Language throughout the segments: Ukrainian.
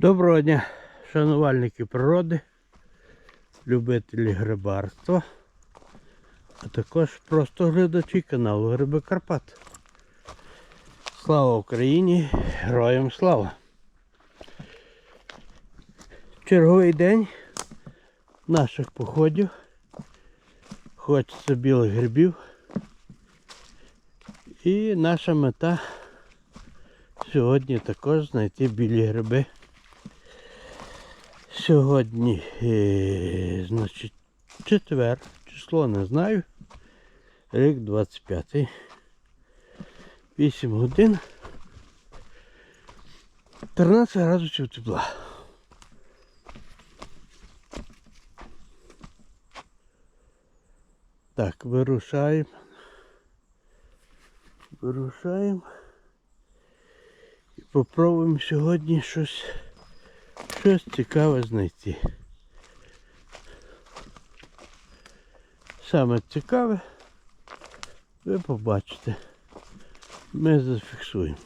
Доброго дня, шанувальники природи, любителі грибарства, а також просто глядачі каналу Гриби Карпат. Слава Україні! Героям слава! Черговий день наших походів. Хочеться білих грибів. І наша мета сьогодні також знайти білі гриби. Сьогодні, е, значить, четвер, число не знаю. Рік 25. 8 годин. 13 градусів тепла. Так, вирушаємо. Вирушаємо. І попробуємо сьогодні щось щось цікаве знайти. Саме цікаве ви побачите. Ми зафіксуємо.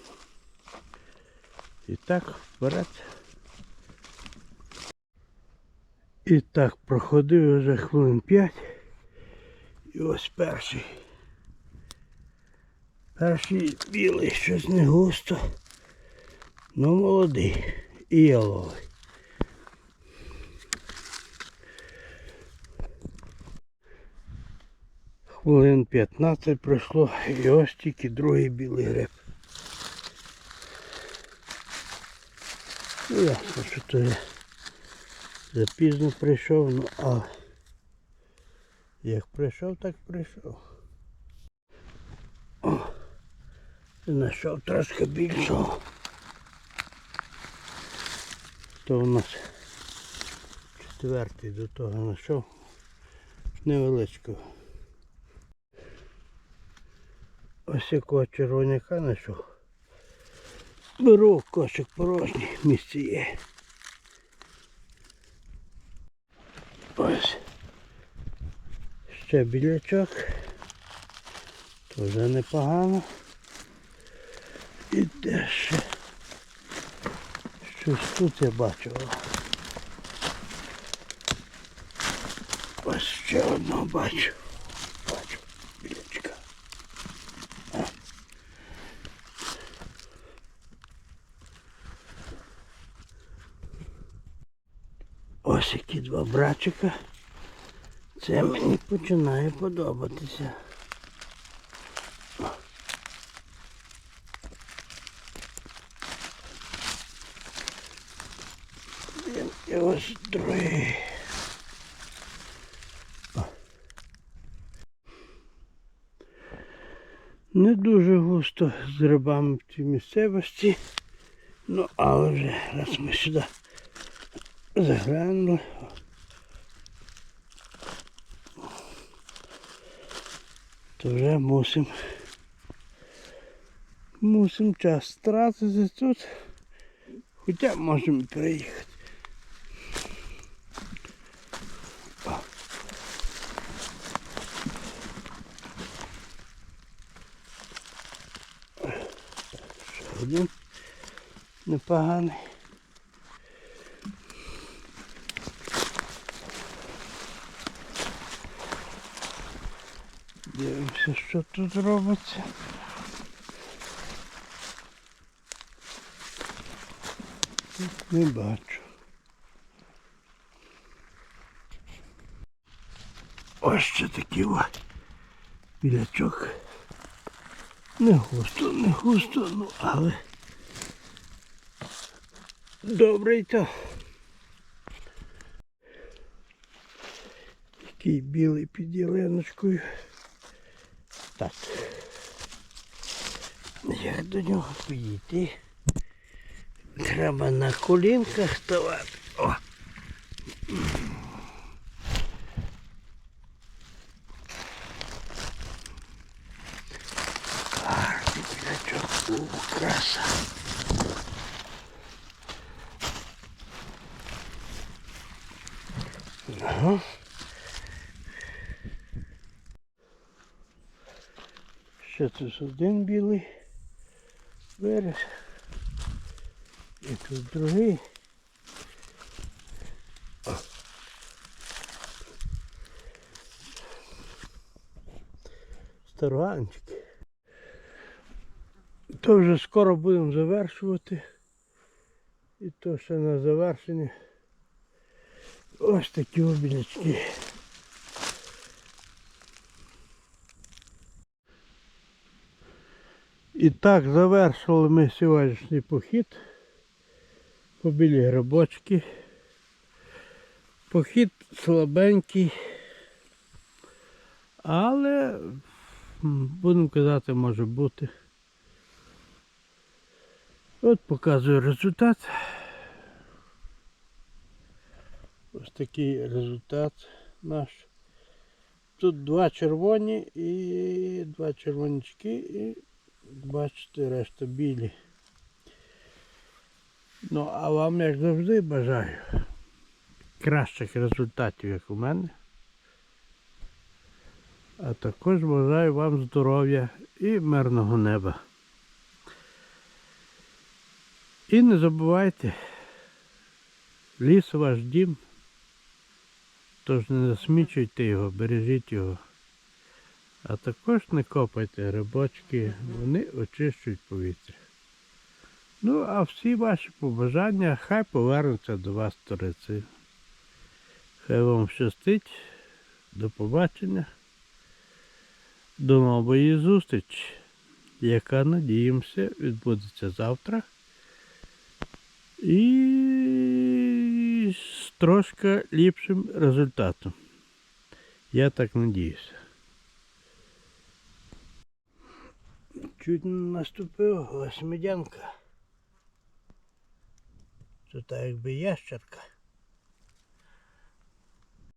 І так, вперед. І так, проходив вже хвилин 5. І ось перший. Перший білий, щось не густо. Ну молодий і яловий. Хвилин 15 пройшло і ось тільки другий білий гриб. Ну ясно, що то я запізно прийшов, ну а як прийшов, так прийшов. О, знайшов трошки більшого. То у нас четвертий до того знайшов невеличкого. Ось якого червоняка знайшов. Беру кошик порожній, місце є. Ось. Ще білячок. Тоже непогано. І де ще? Щось тут я бачив. Ось ще одного бачу. Бачу два братчика. Це мені починає подобатися. І ось другий. Не дуже густо з грибами в цій місцевості. Ну, але вже раз ми сюди заглянули. То вже мусимо мусимо час тратити тут. Хоча можемо приїхати. Один непоганий. Дивимося, що тут робиться. Тут не бачу. Ось ще такий білячок. Не густо, не густо, ну але добрий то. Такий білий під ялиночкою. Так. Як до нього підійти? Треба на колінках ставати. О. Гарний білячок. О, краса. Ще тут один білий берез. І тут другий. Старганчики. То вже скоро будемо завершувати. І то ще на завершення. Ось такі обілячки. І так завершили ми сьогоднішній похід. Побілі грибочки. Похід слабенький. Але, будемо казати, може бути. От показую результат. Ось такий результат наш. Тут два червоні і два червонячки і бачите, решта білі. Ну, а вам, як завжди, бажаю кращих результатів, як у мене. А також бажаю вам здоров'я і мирного неба. І не забувайте, ліс ваш дім, тож не засмічуйте його, бережіть його. А також не копайте грибочки, вони очищують повітря. Ну, а всі ваші побажання хай повернуться до вас сторицею. Хай вам щастить. До побачення. До нової зустрічі, яка, надіємося, відбудеться завтра. І з трошки ліпшим результатом. Я так надіюся. Чуть не наступив восьмидянка. Це так якби ящерка.